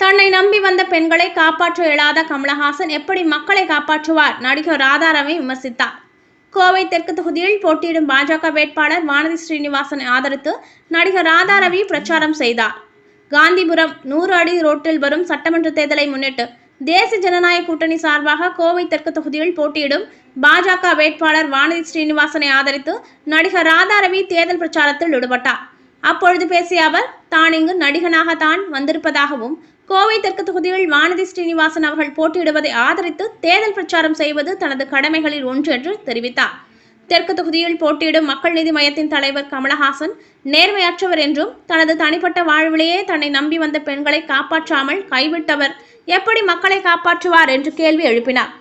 தன்னை நம்பி வந்த பெண்களை காப்பாற்ற இயலாத கமலஹாசன் எப்படி மக்களை காப்பாற்றுவார்? நடிகர் ராதாராவை விமர்சித்தார். கோவை தெற்கு தொகுதியில் போட்டியிடும் பாஜக வேட்பாளர் வானதி ஸ்ரீனிவாசனை ஆதரித்து நடிகர் ராதாரவி பிரச்சாரம் செய்தார். காந்திபுரம் நூறு அடி ரோட்டில் வரும் சட்டமன்ற தேர்தலை முன்னிட்டு தேசிய ஜனநாயக கூட்டணி சார்பாக கோவை தெற்கு தொகுதியில் போட்டியிடும் பாஜக வேட்பாளர் வானதி ஸ்ரீனிவாசனை ஆதரித்து நடிகர் ராதாரவி தேர்தல் பிரச்சாரத்தில் ஈடுபட்டார். அப்பொழுது பேசிய அவர் தான் இங்கு நடிகனாக தான் வந்திருப்பதாகவும் கோவை தெற்கு தொகுதியில் வானதி ஸ்ரீனிவாசன் அவர்கள் போட்டியிடுவதை ஆதரித்து தேர்தல் பிரச்சாரம் செய்வது தனது கடமைகளில் ஒன்று என்று தெரிவித்தார். தெற்கு தொகுதியில் போட்டியிடும் மக்கள் நீதி மையத்தின் தலைவர் கமலஹாசன் நேர்மையற்றவர் என்றும் தனது தனிப்பட்ட வாழ்விலேயே தன்னை நம்பி வந்த பெண்களை காப்பாற்றாமல் கைவிட்டவர் எப்படி மக்களை காப்பாற்றுவார் என்று கேள்வி எழுப்பினார்.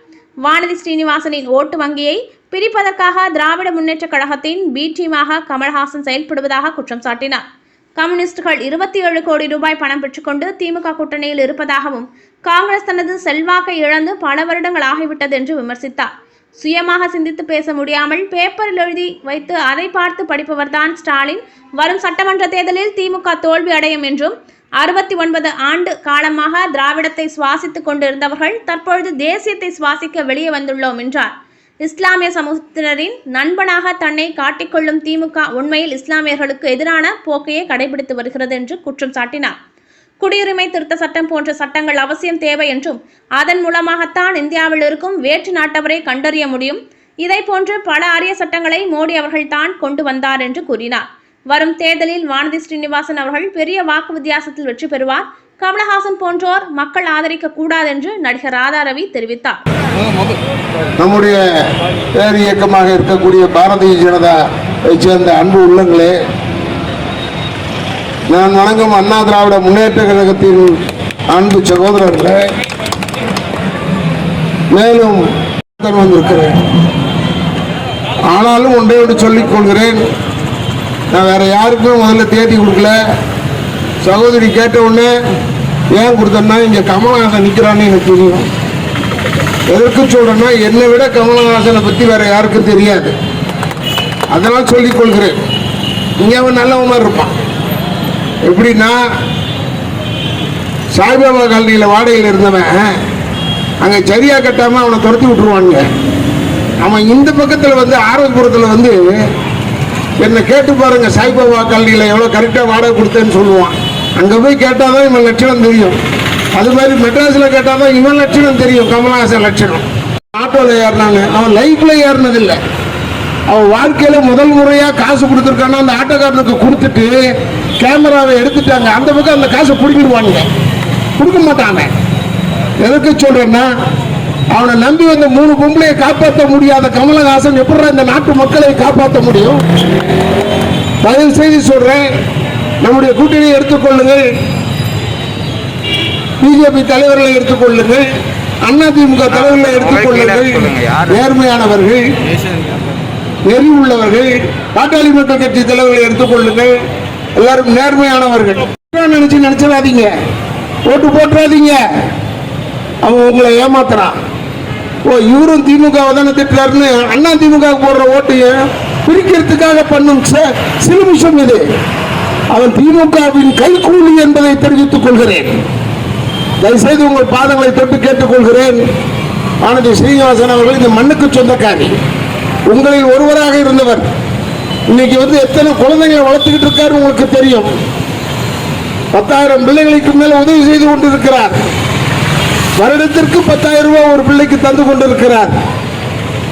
வானதி ஸ்ரீனிவாசனின் ஓட்டு வங்கியை பிரிப்பதற்காக திராவிட முன்னேற்றக் கழகத்தின் பி டீமாக கமல்ஹாசன் செயல்படுவதாக குற்றம் சாட்டினார். கம்யூனிஸ்டுகள் இருபத்தி ஏழு கோடி ரூபாய் பணம் பெற்றுக்கொண்டு திமுக கூட்டணியில் இருப்பதாகவும் காங்கிரஸ் தனது செல்வாக்கை இழந்து பல வருடங்கள் ஆகிவிட்டது என்று விமர்சித்தார். சுயமாக சிந்தித்து பேச முடியாமல் பேப்பரில் எழுதி வைத்து அதை பார்த்து படிப்பவர்தான் ஸ்டாலின். வரும் சட்டமன்ற தேர்தலில் திமுக தோல்வி அடையும் என்றும் அறுபத்தி ஒன்பது ஆண்டு காலமாக திராவிடத்தை சுவாசித்துக் கொண்டிருந்தவர்கள் தற்பொழுது தேசியத்தை சுவாசிக்க வெளியே வந்துள்ளோம் என்றார். இஸ்லாமிய சமூகத்தினரின் நண்பனாக தன்னை காட்டிக்கொள்ளும் திமுக உண்மையில் இஸ்லாமியர்களுக்கு எதிரான போக்கையே கடைபிடித்து வருகிறது என்று குற்றம் சாட்டினார். குடியுரிமை திருத்த சட்டம் போன்ற சட்டங்கள் அவசியம் தேவை என்றும் அதன் மூலமாகத்தான் இந்தியாவில் இருக்கும் வேற்று நாட்டவரை கண்டறிய முடியும். இதை போன்று பல அரிய சட்டங்களை மோடி அவர்கள் தான் கொண்டு வந்தார் என்று கூறினார். வரும் தேர்தலில் வானதி ஸ்ரீனிவாசன் அவர்கள் பெரிய வாக்கு வித்தியாசத்தில் வெற்றி பெறுவார். கமலஹாசன் போன்றோர் மக்கள் ஆதரிக்க கூடாது என்று நடிகர் ராதாரவி தெரிவித்தார். நம்முடைய பேர் இயக்கமாக இருக்கக்கூடிய பாரதிய ஜனதா சேர்ந்த அன்பு உள்ளங்களே நான் வணங்கும் அண்ணா திராவிட முன்னேற்ற கழகத்தின் அன்பு சகோதரர்களே மேலும் வந்திருக்கிறேன். ஆனாலும் ஒன்றே ஒன்று சொல்லிக் கொள்கிறேன். நான் வேற யாருக்கும் முதல்ல தேதி கொடுக்கல. சகோதரி கேட்ட உடனே ஏன் கொடுத்தன்னா இங்கே கமலஹாசன் நிற்கிறான்னு எனக்கு தெரியும். எதற்கு சொல்றேன்னா என்னை விட கமலஹாசனை பத்தி வேற யாருக்கும் தெரியாது. அதெல்லாம் சொல்லி கொள்கிறேன். இங்க அவன் நல்லவன் மாதிரி இருப்பான். எப்படின்னா சாய்பாபா காலனியில் வாடகையில் இருந்தவன் அங்கே சரியா கட்டாம அவனை துரத்தி விட்டுருவானுங்க. அவன் இந்த பக்கத்தில் வந்து ஆரோக்கியபுரத்தில் வந்து என்னை கேட்டு பாருங்க சாய்பாபா காலனியில் எவ்வளோ கரெக்டாக வாடகை கொடுத்தேன்னு சொல்லுவான். அங்கே போய் கேட்டால் தான் இவன் லட்சணம் தெரியும். அது மாதிரி மெட்ராஸில் கேட்டால் தான் இவன் லட்சணம் தெரியும். கமலஹாசன் லட்சணம். ஆட்டோவில் ஏறினாங்க. அவன் லைஃப்பில் ஏறினதில்லை. அவன் வாழ்க்கையில் முதல் முறையாக காசு கொடுத்துருக்கானா அந்த ஆட்டோக்காரனுக்கு கொடுத்துட்டு கேமராவை எடுத்துட்டாங்க. அந்த பக்கம் அந்த காசை பிடிக்கிடுவானுங்க கொடுக்க மாட்டாங்க எதுக்கு சொல்கிறேன்னா அவனை நம்பி வந்த மூணு பொம்பளையை காப்பாற்ற முடியாத கமலஹாசன் எப்படி இந்த நாட்டு மக்களை காப்பாற்ற முடியும்? தயவு செய்து சொல்கிறேன் நம்முடைய கூட்டணியை எடுத்துக்கொள்ளுங்கள் பிஜேபி தலைவர்களை எடுத்துக்கொள்ளுங்கள் அதிமுக தலைவர்களை எடுத்துக்கொள்ளுங்கள் நேர்மையானவர்கள் நெறி உள்ளவர்கள் பாட்டாளி மக்கள் கட்சி தலைவர்களை எடுத்துக்கொள்ளுங்கள் எல்லாரும் நேர்மையானவர்கள். நினைச்சு நினைச்சிடாதீங்க. ஓட்டு போட்டுறாதீங்க. அவன் உங்களை ஏமாத்துறான். ஓ இவரும் திமுக தானே திட்டுறாருன்னு அண்ணா திமுக போடுற ஓட்டையும் பிரிக்கிறதுக்காக பண்ணும் ச- சிலுமிஷம் இது. அவன் திமுகவின் கைகூலி என்பதை தெரிவித்துக் கொள்கிறேன். தயவுசெய்து உங்கள் பாதங்களை தொட்டு கேட்டுக்கொள்கிறேன். ஆனந்தி ஸ்ரீனிவாசன் அவர்கள் இந்த மண்ணுக்கு சொந்தக்காரி. உங்களில் ஒருவராக இருந்தவர். இன்னைக்கு வந்து எத்தனை குழந்தைங்களை வளர்த்துக்கிட்டு இருக்காரு உங்களுக்கு தெரியும். பத்தாயிரம் பிள்ளைகளுக்கு மேல உதவி செய்து கொண்டிருக்கிறார். வருடத்திற்கு பத்தாயிரம் ரூபாய் ஒரு பிள்ளைக்கு தந்து கொண்டிருக்கிறார்.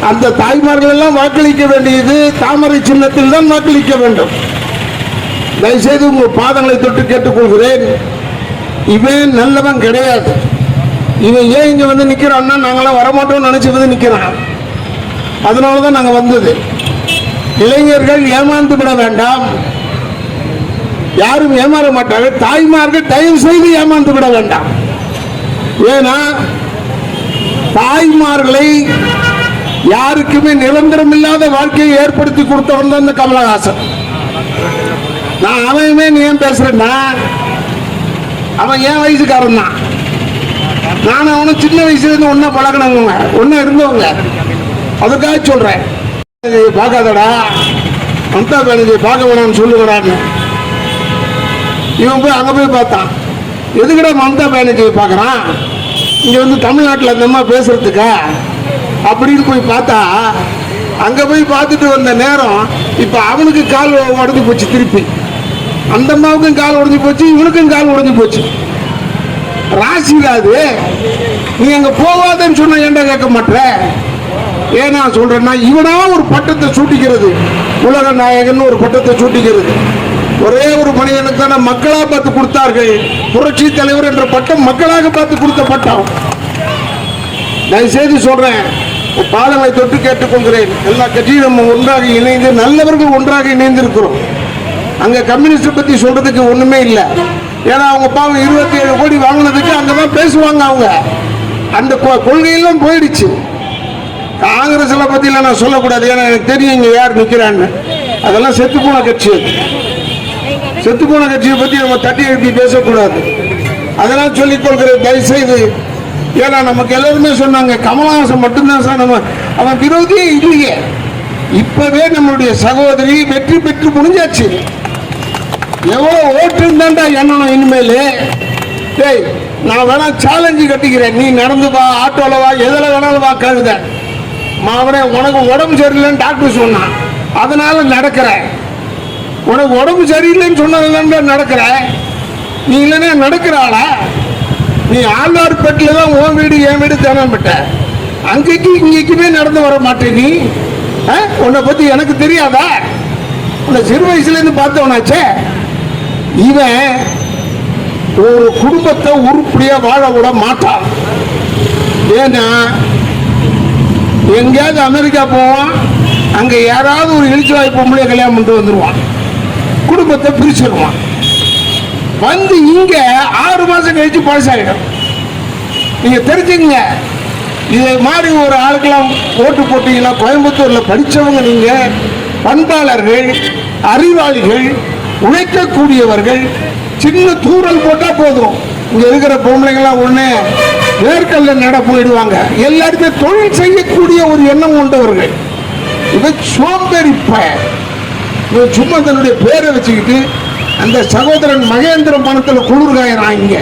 அந்த தாய்மார்கள் எல்லாம் வாக்களிக்க வேண்டியது தாமரை சின்னத்தில் தான் வாக்களிக்க வேண்டும். தயவுசெய்து உங்கள் பாதங்களை தொட்டு கேட்டுக்கொள்கிறேன். இவன் நல்லவன் கிடையாது. இவன் ஏன் இங்கே வந்து நிற்கிறான்னா நாங்களாம் வரமாட்டோம்னு நினச்சி வந்து நிற்கிறான் அதனால தான் நாங்கள் வந்தது. இளைஞர்கள் ஏமாந்து விட வேண்டாம். யாரும் ஏமாற மாட்டார்கள் தாய்மார்கள் தயவு செய்து ஏமாந்து விட வேண்டாம். ஏன்னா தாய்மார்களை யாருக்குமே நிரந்தரம் இல்லாத வாழ்க்கையை ஏற்படுத்தி கொடுத்தவன் தான் இந்த கமலஹாசன். நான் அவன் நீ ஏன் பேசுறேன்னா? அவன் என் வயசுக்காரன் தான். நான் அவனும் சின்ன வயசுலேருந்து ஒன்றா பழகினவங்க ஒன்றா இருந்தவங்க. அதுக்காக சொல்கிறேன் பார்க்காதடா. மம்தா பானர்ஜி பார்க்க வேணாம்னு சொல்லுகிறான்னு இவன் போய் அங்கே போய் பார்த்தான். எதுக்குடா மம்தா பேனர்ஜியை பார்க்குறான்? இங்கே வந்து தமிழ்நாட்டில் அந்த அம்மா பேசுகிறதுக்கா அப்படின்னு போய் பார்த்தா அங்கே போய் பார்த்துட்டு வந்த நேரம் இப்போ அவனுக்கு கால் உடஞ்சி போச்சு திருப்பி. அந்த அம்மாவுக்கும் கால் உடஞ்சி போச்சு இவனுக்கும் கால் உடஞ்சி போச்சு. ராசி அது நீ அங்க போகாதன்னு சொன்ன ஏன்டா கேட்க மாட்டேற? ஏன் நான் சொல்றேன்னா இவனா ஒரு பட்டத்தை சூட்டிக்கிறது. உலக நாயகன் ஒரு பட்டத்தை சூட்டிக்கிறது. ஒரே ஒரு மனிதனுக்கு தானே மக்களாக பார்த்து கொடுத்தார்கள். புரட்சி தலைவர் என்ற பட்டம் மக்களாக பார்த்து கொடுத்த பட்டம். நான் செய்து சொல்றேன் பாலங்களை தொட்டு கேட்டுக்கொள்கிறேன். எல்லா கட்சியும் நம்ம ஒன்றாக இணைந்து நல்லவர்கள் ஒன்றாக இணைந்திருக்கிறோம். அங்கே கம்யூனிஸ்ட் பற்றி சொல்கிறதுக்கு ஒன்றுமே இல்லை. ஏன்னா அவங்க பாவம் இருபத்தி ஏழு கோடி வாங்கினதுக்கு அங்கதான் பேசுவாங்க அவங்க. அந்த கொ- கொள்கையெல்லாம் போயிடுச்சு. காங்கிரஸில் பற்றிலாம் நான் சொல்லக்கூடாது. ஏன்னா எனக்கு தெரியும் இங்கே யார் நிற்கிறான்னு அதெல்லாம் செத்து போன கட்சி அது. செத்து போன கட்சியை பற்றி நம்ம தட்டி எழுப்பி பேசக்கூடாது. அதெல்லாம் சொல்லிக்கொள்கிற தயவுசெய்து. தயவு செய்து ஏன்னா நமக்கு எல்லாருமே சொன்னாங்க கமலஹாசன் மட்டும்தான் சார் நம்ம அவன் விரோதியே இல்லையே. இப்பவே நம்மளுடைய சகோதரி வெற்றி பெற்று முடிஞ்சாச்சு. எவ்வளோ ஓட்டு தான்டா எண்ணணும் இனிமேல். டேய் நான் வேணா சேலஞ்சு கட்டிக்கிறேன். நீ நடந்து வா ஆட்டோவில் வா எதில் வேணாலும் வா கழுத. மாவனே உனக்கு உடம்பு சரியில்லைன்னு டாக்டர் சொன்னான். அதனால் நடக்கிறேன் உனக்கு உடம்பு சரியில்லைன்னு சொன்னதுலேருந்து நடக்கிற. நீ இல்லைன்னா நடக்கிறாளா நீ ஆழ்வார்பேட்டில் தான் உன் வீடு என் வீடு தேனப்பட்ட அங்கேக்கு இங்கேக்குமே நடந்து வர மாட்டேன் நீ. ஆ? உன்னை பற்றி எனக்கு தெரியாதா? உன்னை சிறு வயசுலேருந்து பார்த்தவனாச்சே. இவன் ஒரு குடும்பத்தை உருப்படியா வாழ விட மாட்டான் ஏன்னா எங்கேயாவது அமெரிக்கா போவான் அங்க யாராவது ஒரு எழுச்சி வாய்ப்பு பொம்பளைய கல்யாணம் பண்ணிட்டு வந்துடுவான் குடும்பத்தை பிரிச்சிருவான். வந்து இங்க ஆறு மாசம் கழிச்சு பழசாயிடும் நீங்க தெரிஞ்சுங்க இது மாதிரி ஒரு ஆளுக்கெல்லாம் ஓட்டு போட்டீங்கன்னா கோயம்புத்தூர்ல படிச்சவங்க நீங்க பண்பாளர்கள் அறிவாளிகள் உழைக்கக்கூடியவர்கள் சின்ன தூரல் போட்டால் போதும். இங்கே இருக்கிற பொம்பளைங்களாம் ஒன்று வேர்க்கல்ல நட போயிடுவாங்க. எல்லாருமே தொழில் செய்யக்கூடிய ஒரு எண்ணம் கொண்டவர்கள். இவன் சோம்பேறிப்ப. இவன் சும்மா தன்னுடைய பேரை வச்சுக்கிட்டு அந்த சகோதரன் மகேந்திர பணத்தில் குளிர்காயிறான் இங்க.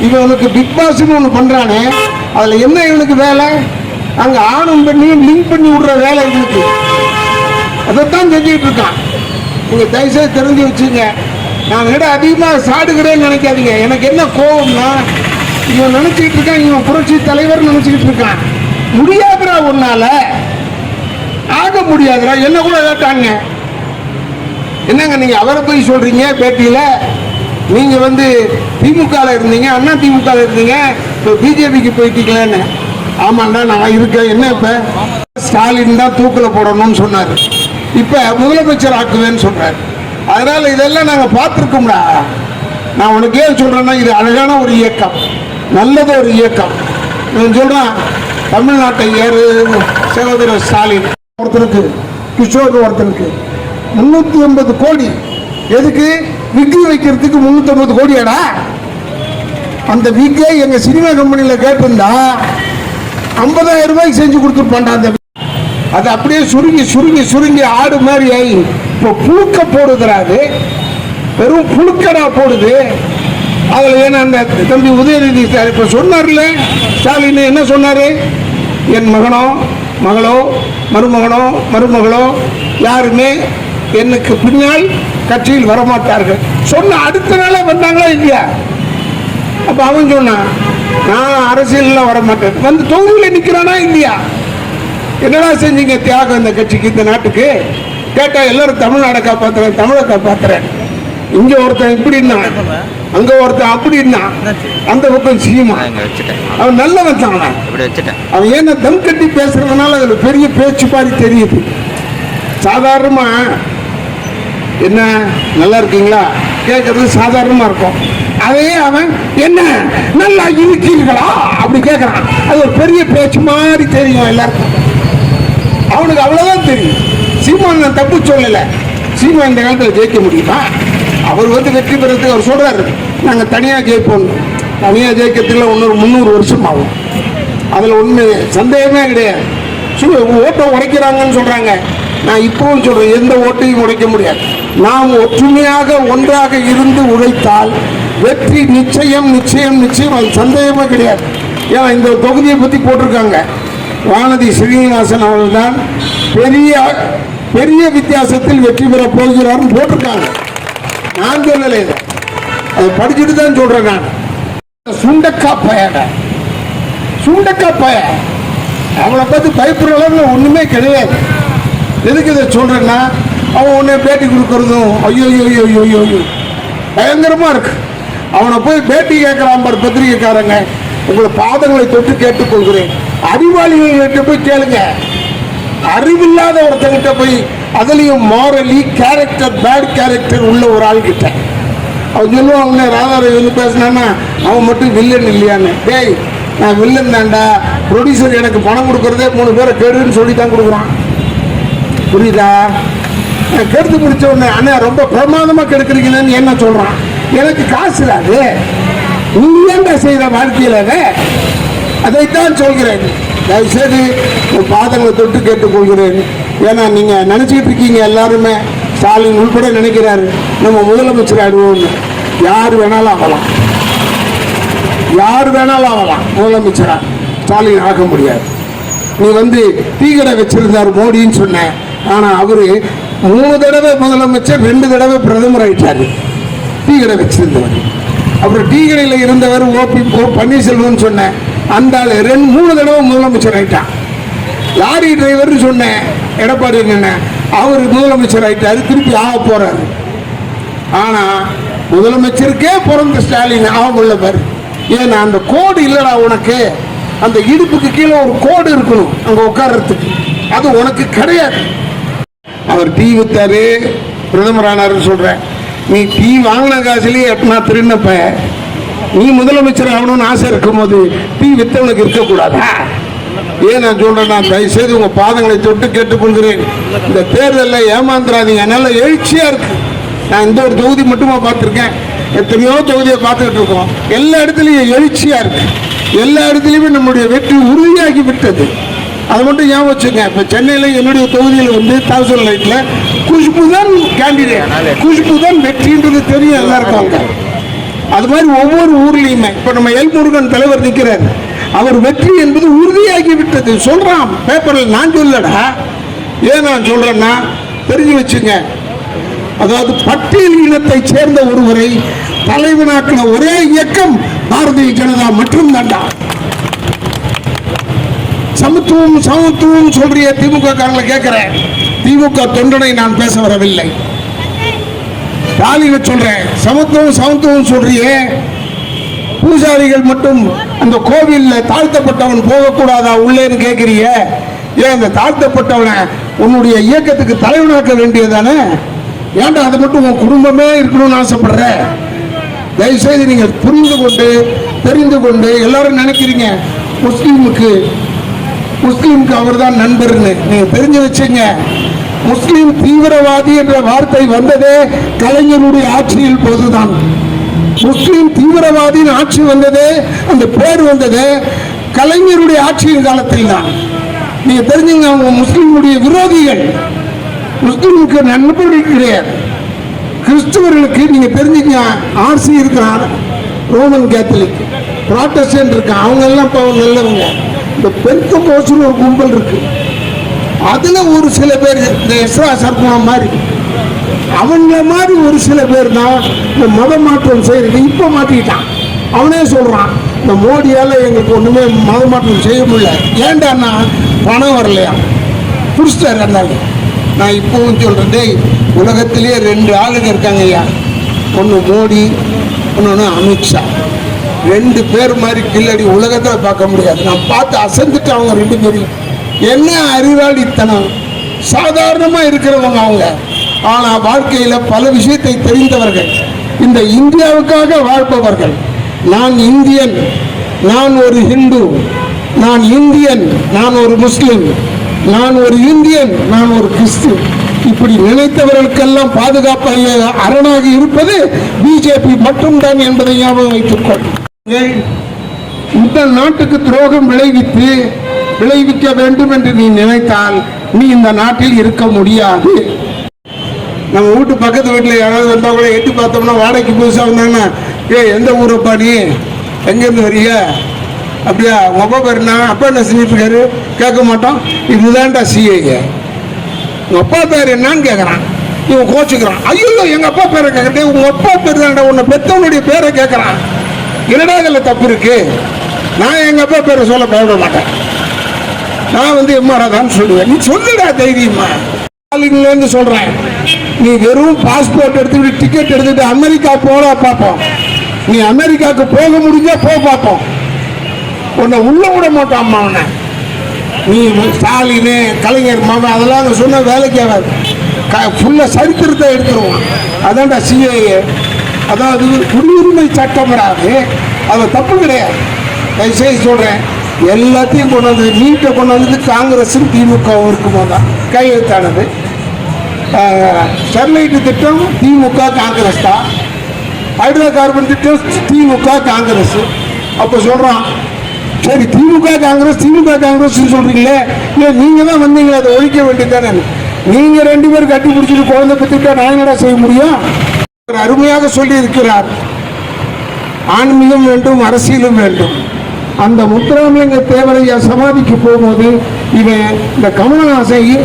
இவனுக்கு பிக் பாஸ்னு ஒன்று பண்றானே. அதுல என்ன இவனுக்கு வேலை? அங்க ஆணும் பெண்ணையும் லிங்க் பண்ணி விடுற வேலை இவனுக்கு. அதைத்தான் செஞ்சுக்கிட்டு இருக்கான். உங்கள் தயவுசெய்து திறந்து வச்சுங்க நான் விட அதிகமாக சாடுகிறேன்னு நினைக்காதீங்க. எனக்கு என்ன கோபம்னா இவன் நினச்சிக்கிட்டு இருக்கான் இவன் புரட்சி தலைவர் நினச்சிக்கிட்டு இருக்கான். முடியாதுரா உன்னால. ஆக முடியாதுரா என்ன கூட கேட்டாங்க. என்னங்க நீங்கள் அவரை போய் சொல்கிறீங்க பேட்டியில்? நீங்கள் வந்து திமுகவில் இருந்தீங்க அண்ணா திமுகவில் இருந்தீங்க இப்போ பிஜேபிக்கு போயிட்டீங்களேன்னு. ஆமாண்டா நான் இருக்கேன். என்ன இப்போ? ஸ்டாலின் தான் தூக்கில் போடணும்னு சொன்னார். இப்ப முதலமைச்சர் ஆக்குவேன்னு சொல்கிறார் அதனால இதெல்லாம் நாங்கள் பார்த்துருக்கோம்டா. நான் உனக்கு ஏன் சொல்றேன்னா இது அழகான ஒரு இயக்கம். நல்லது ஒரு இயக்கம். நான் சொல்கிறேன் தமிழ்நாட்டை ஏறு. சகோதரர் ஸ்டாலின் ஒருத்தருக்கு கிஷோர் ஒருத்தருக்கு முன்னூத்தி ஐம்பது கோடி. எதுக்கு? விக்கு வைக்கிறதுக்கு முன்னூத்தி ஐம்பது கோடியாடா? அந்த விக்கை எங்க சினிமா கம்பெனியில கேட்டிருந்தா ஐம்பதாயிரம் ரூபாய்க்கு செஞ்சு கொடுத்துருப்பான்டா அந்த அது அப்படியே சுருங்கி சுருங்கி சுருங்கி ஆடு மாதிரி ஆகி இப்போ புழுக்க போடுதுடா அது வெறும் புழுக்கடா போடுது. அதில் ஏன்னா அந்த தம்பி உதயநிதி சார் இப்போ சொன்னார்ல ஸ்டாலின் என்ன சொன்னார்? என் மகனோ மகளோ மருமகனோ மருமகளோ யாருமே எனக்கு பின்னால் கட்சியில் வரமாட்டார்கள். சொன்ன அடுத்த நாளே வந்தாங்களா இல்லையா? அப்போ அவன் சொன்னான் நான் அரசியலெலாம் வர மாட்டேன் வந்து தொகுதியில் நிற்கிறானா இல்லையா? என்னடா செஞ்சீங்க தியாகம் இந்த கட்சிக்கு இந்த நாட்டுக்கு? கேட்டா எல்லாரும் தமிழ்நாடை காப்பாத்துறேன் தமிழை காப்பாத்துறேன். இங்க ஒருத்தன் இப்படி இருந்தான் அங்க ஒருத்தன் அப்படி இருந்தான் அந்த பக்கம் சீமா. அவன் நல்லவன் தானா அவன். ஏன்னா தம் கட்டி பேசுறதுனால அதுல பெரிய பேச்சு மாதிரி தெரியுது. சாதாரணமா என்ன நல்லா இருக்கீங்களா? கேட்கறது சாதாரணமா இருக்கும். அதையே அவன் என்ன நல்லா இருக்கீங்களா அப்படி கேட்கறான் அது ஒரு பெரிய பேச்சு மாதிரி தெரியும் எல்லாருக்கும். அவனுக்கு அவ்வளோதான் தெரியும். சீமான் நான் தப்பு சொல்லலை. சீமான் இந்த காலத்தில் ஜெயிக்க முடியுமா? அவர் வந்து வெற்றி பெறத்துக்கு அவர் சொல்கிறாரு நாங்கள் தனியாக ஜெயிப்போம். தனியாக ஜெயிக்கிறதுல இன்னொரு முந்நூறு வருஷம் ஆகும். அதில் ஒன்று சந்தேகமே கிடையாது. சும்மா ஓட்டை உடைக்கிறாங்கன்னு சொல்கிறாங்க நான் இப்போவும் சொல்கிறேன் எந்த ஓட்டையும் உடைக்க முடியாது. நாம் ஒற்றுமையாக ஒன்றாக இருந்து உழைத்தால் வெற்றி நிச்சயம் நிச்சயம் நிச்சயம். அது சந்தேகமே கிடையாது. ஏன்னா இந்த தொகுதியை பற்றி போட்டிருக்காங்க. வானதி ஸ்ரீனிவாசன் அவர்கள் தான் பெரிய பெரிய வித்தியாசத்தில் வெற்றி பெற போகிறார்னு போட்டிருக்காங்க. நான் சொல்லலை இதை. அதை படிச்சுட்டு தான் சொல்றேன் நான். சுண்டக்கா பயட. சுண்டக்கா பய. அவனை பார்த்து பயப்படுற அளவில் ஒன்றுமே கிடையாது. எதுக்கு இதை சொல்கிறேன்னா அவன் உன்னை பேட்டி கொடுக்கறதும் ஐயோ ஐயோ ஐயோ ஐயோ ஐயோ இருக்கு. அவனை போய் பேட்டி கேட்குறான் பாரு பத்திரிகைக்காரங்க. உங்களை பாதங்களை தொட்டு கேட்டுக்கொள்கிறேன். அறிவாளிகள்கிட்ட போய் கேளுங்க. அறிவில்லாத ஒருத்தங்கிட்ட போய் அதுலேயும் மாரலி கேரக்டர் பேட் கேரக்டர் உள்ள ஒரு ஆள் கிட்ட அவன் சொல்லுவாங்க ராதாரவி வந்து பேசினான்னா அவன் மட்டும் வில்லன் இல்லையான்னு. டேய் நான் வில்லன் தான்டா. ப்ரொடியூசர் எனக்கு பணம் கொடுக்குறதே மூணு பேரை கெடுன்னு சொல்லி தான் கொடுக்குறான். புரியுதா? நான் கெடுத்து முடிச்ச உடனே அண்ணா ரொம்ப பிரமாதமாக கெடுக்கிறீங்கன்னு என்ன சொல்கிறான் எனக்கு காசு இல்லாது. நீ ஏன்டா செய்யற வாழ்க்கையில அதைத்தான் சொல்கிறேன். தயவுசெய்து உன் பாதங்களை தொட்டு கேட்டுக்கொள்கிறேன். ஏன்னா நீங்க நினைச்சுக்கிட்டு இருக்கீங்க எல்லாருமே. ஸ்டாலின் உள்பட நினைக்கிறாரு. நம்ம முதலமைச்சர் ஆயிடுவோம்னு யார் வேணாலும் ஆகலாம். யார் வேணாலும் ஆகலாம். முதலமைச்சரா? ஸ்டாலின் ஆக முடியாது. நீ வந்து டீ கடை வச்சிருந்தார் மோடின்னு சொன்ன. ஆனா அவரு மூணு தடவை முதலமைச்சர் ரெண்டு தடவை பிரதமர் ஆயிட்டாரு. டீ கடை வச்சிருந்தவர். அப்புறம் டீ கடையில் இருந்தவர் ஓபி ஓ பன்னீர்செல்வம்னு சொன்னேன். அந்த ஆள் ரெண்டு மூணு தடவை முதலமைச்சர் ஆயிட்டான். லாரி டிரைவர்னு சொன்னேன். எடப்பாடி என்ன அவர் முதலமைச்சர் ஆயிட்டாரு. திருப்பி ஆக போறாரு. ஆனால் முதலமைச்சருக்கே பிறந்த ஸ்டாலின் ஆகமுள்ளவர் ஏன்னா அந்த கோடு இல்லடா உனக்கு. அந்த இடுப்புக்கு கீழே ஒரு கோடு இருக்கணும் அங்கே உட்கார்றதுக்கு. அது உனக்கு கிடையாது. அவர் டீ வித்தாரு பிரதமர் சொல்கிறேன் நீ டீ வாங்கின காசுலயே எட்டனா திருநப்ப நீ முதலமைச்சர் ஆகணும்னு ஆசை இருக்கும்போது டீ வித்தவனுக்கு இருக்கக்கூடாதா. ஏன் நான் சொல்றேன்னா தயவு செய்து உங்க பாதங்களை தொட்டு கேட்டுக்கொள்கிறேன். இந்த தேர்தலில் ஏமாந்துடாதீங்க நல்ல எழுச்சியா இருக்கு. நான் இந்த ஒரு தொகுதி மட்டுமா பார்த்துருக்கேன். எத்தனையோ தொகுதியை பார்த்துக்கிட்டு இருக்கோம். எல்லா இடத்துலையும் எழுச்சியா இருக்கு. எல்லா இடத்துலையுமே நம்முடைய வெற்றி உறுதியாகி விட்டது. அது மட்டும் ஞாபகம் வச்சுங்க இப்போ சென்னையில் என்னுடைய தொகுதியில் வந்து தௌசண்ட் லைட்டில் குஷ்பு தான் கேண்டிடேட் குஷ்பு தான் வெற்றின்றது தெரியும் எல்லாருக்கும். அது மாதிரி ஒவ்வொரு ஊர்லேயுமே இப்போ நம்ம எல் முருகன் தலைவர் நிற்கிறார் அவர் வெற்றி என்பது உறுதியாகி விட்டது சொல்கிறான் பேப்பரில் நான் சொல்லடா ஏன் நான் சொல்கிறேன்னா தெரிஞ்சு வச்சுங்க. அதாவது பட்டியல் இனத்தை சேர்ந்த ஒருவரை தலைவனாக்கின ஒரே இயக்கம் பாரதிய ஜனதா மட்டும் தாண்டா சமத்துவம் சமத்துவம் சொல்றிய திமுக காரங்களை கேட்கிறேன். திமுக தொண்டனை நான் பேச வரவில்லை. ஸ்டாலினை சொல்றேன். சமத்துவம் சமத்துவம் சொல்றிய. பூசாரிகள் மட்டும் அந்த கோவிலில் தாழ்த்தப்பட்டவன் போகக்கூடாதா உள்ளேன்னு கேட்கிறிய. ஏன் அந்த தாழ்த்தப்பட்டவனை உன்னுடைய இயக்கத்துக்கு தலைவனாக்க வேண்டியதானே ஏன்டா அதை மட்டும் உன் குடும்பமே இருக்கணும்னு ஆசைப்படுற? தயவுசெய்து நீங்கள் புரிந்து கொண்டு தெரிந்து கொண்டு எல்லாரும் நினைக்கிறீங்க. முஸ்லீமுக்கு முஸ்லீமுக்கு அவர்தான் நண்பர்னு. நீங்க தெரிஞ்சு வச்சுங்க. முஸ்லீம் தீவிரவாதி என்ற வார்த்தை வந்ததே கலைஞருடைய ஆட்சியில் போதுதான். முஸ்லீம் தீவிரவாதியின் ஆட்சி வந்தது அந்த பேர் வந்தது கலைஞருடைய ஆட்சியின் காலத்தில் தான் நீங்க தெரிஞ்சுங்க அவங்க முஸ்லீமுடைய விரோதிகள். முஸ்லீமுக்கு நண்பர்கள் கிடையாது. கிறிஸ்துவர்களுக்கு நீங்க தெரிஞ்சுங்க ஆர்சி இருக்கிறார் ரோமன் கேத்தலிக். ப்ராட்டஸ்டன்ட் இருக்கான் அவங்க எல்லாம் இப்போ நல்லவங்க. இந்த பெருக்க போசுன்னு ஒரு கும்பல் இருக்கு. அதில் ஒரு சில பேர் இந்த எஸ்ரா சர்மா மாதிரி. அவங்கள மாதிரி ஒரு சில பேர் தான் இந்த மத மாற்றம் செய்கிறது இப்போ மாட்டிக்கிட்டான். அவனே சொல்கிறான் இந்த மோடியால் எங்களுக்கு ஒன்றுமே மத மாற்றம் செய்ய முடியல. ஏன்டான்னா பணம் வரலையா? புடிச்சிட்டாரு இருந்தாங்க நான் இப்போவும் சொல்கிறதே டேய் ரெண்டு ஆளுங்க இருக்காங்க ஐயா ஒன்று மோடி இன்னொன்று அமித்ஷா. ரெண்டு பேர் மாதிரி கில்லடி உலகத்தில் பார்க்க முடியாது. நான் பார்த்து அசந்துட்டு அவங்க ரெண்டு பேரும் என்ன அறிவாளித்தனம். சாதாரணமாக இருக்கிறவங்க அவங்க. ஆனால் வாழ்க்கையில் பல விஷயத்தை தெரிந்தவர்கள். இந்த இந்தியாவுக்காக வாழ்பவர்கள். நான் இந்தியன். நான் ஒரு ஹிந்து. நான் இந்தியன். நான் ஒரு முஸ்லீம். நான் ஒரு இந்தியன். நான் ஒரு கிறிஸ்து. இப்படி நினைத்தவர்களுக்கெல்லாம் பாதுகாப்பாக அரணாக இருப்பது பிஜேபி மட்டும்தான் என்பதை ஞாபகம் வைத்துக்கொள் இந்த நாட்டுக்கு துரோகம் விளைவித்து விளைவிக்க வேண்டும் என்று நீ நினைத்தால் நீ இந்த நாட்டில் இருக்க முடியாது. நம்ம வீட்டு பக்கத்து வீட்டில் யாராவது வந்தா கூட எட்டு பார்த்தோம்னா வாடகைக்கு புதுசாக வந்தாங்கன்னா ஏ எந்த ஊரப்பா நீ? எங்கேருந்து வரிய அப்படியா உங்க அப்பா பேர் என்ன? அப்பா என்ன செஞ்சிட்ருக்காரு? கேட்க மாட்டோம். இதுதான்டா சிஏ உங்க அப்பா பேர் என்னன்னு கேட்குறான் இவன் கோச்சுக்கிறான். ஐயோ எங்க அப்பா பேரை கேட்குறேன் உங்க அப்பா பேர் தான்டா உன்னை பெத்தவனுடைய பேரை கேட்கறான் என்னடா இதில் தப்பு இருக்கு? நான் எங்கள் அப்பா பேரை சொல்ல பயப்பட மாட்டேன். நான் வந்து எம்மாரா தான் சொல்லுவேன். நீ சொல்லுடா தைரியமா. இருந்து சொல்கிறேன் நீ வெறும் பாஸ்போர்ட் எடுத்துக்கிட்டு டிக்கெட் எடுத்துக்கிட்டு அமெரிக்கா போட பார்ப்போம் நீ அமெரிக்காவுக்கு போக முடிஞ்சா போ பார்ப்போம் உன்னை உள்ள விட மாட்டான் அம்மா உன்னை. நீ ஸ்டாலின் கலைஞர் மாமா அதெல்லாம் அங்கே சொன்ன வேலைக்கு ஆகாது. க ஃபுல்லாக சரித்திரத்தை எடுத்துருவான். அதான்டா சிஏஏ அதாவது குடியுரிமை சட்டம்டாது அது தப்பு கிடையாது. தயவுசெய்து சொல்கிறேன் எல்லாத்தையும் கொண்டு வந்தது நீட்டை கொண்டு வந்தது காங்கிரஸும் திமுகவும் இருக்கும்போது தான் கையெழுத்தானது. ஸ்டெர்லைட் திட்டம் திமுக காங்கிரஸ் தான். ஹைட்ரோ கார்பன் திட்டம் திமுக காங்கிரஸ். அப்போ சொல்கிறான் சரி திமுக காங்கிரஸ் திமுக காங்கிரஸ் சொல்கிறீங்களே இல்லை நீங்கள் தான் வந்தீங்களே அதை ஒழிக்க வேண்டியதானே நீங்கள் ரெண்டு பேரும் கட்டி பிடிச்சிட்டு குழந்தை பத்திட்டா நான் என்னடா செய்ய முடியும்? அருமையாக சொல்லி இருக்கிறார் ஆன்மீகம் வேண்டும் அரசியலும் வேண்டும். அந்த முத்துராமலிங்க தேவரையா சமாதிக்கு போகும்போது இவன் இந்த கமலஹாசன்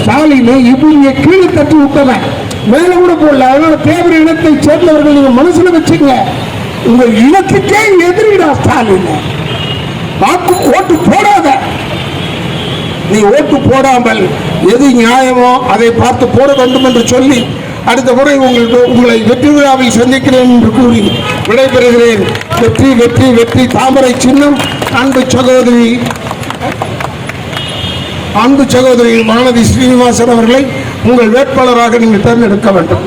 ஸ்டாலின் இப்படி கீழே தட்டி விட்டவன். மேல கூட போடல. அதனால தேவர இனத்தை சேர்ந்தவர்கள் நீங்க மனசுல வச்சுங்க. உங்க இனத்துக்கே எதிரிடா ஸ்டாலின். வாக்கு ஓட்டு போடாத. நீ ஓட்டு போடாமல் எது நியாயமோ அதை பார்த்து போட வேண்டும் என்று சொல்லி அடுத்த முறை உங்களுக்கு உங்களை வெற்றி விழாவில் சந்திக்கிறேன் என்று கூறி விடைபெறுகிறேன். வெற்றி வெற்றி வெற்றி தாமரை சின்னம் அன்பு சகோதரி அன்பு சகோதரி மாணவி ஸ்ரீனிவாசன் அவர்களை உங்கள் வேட்பாளராக நீங்கள் தேர்ந்தெடுக்க வேண்டும்.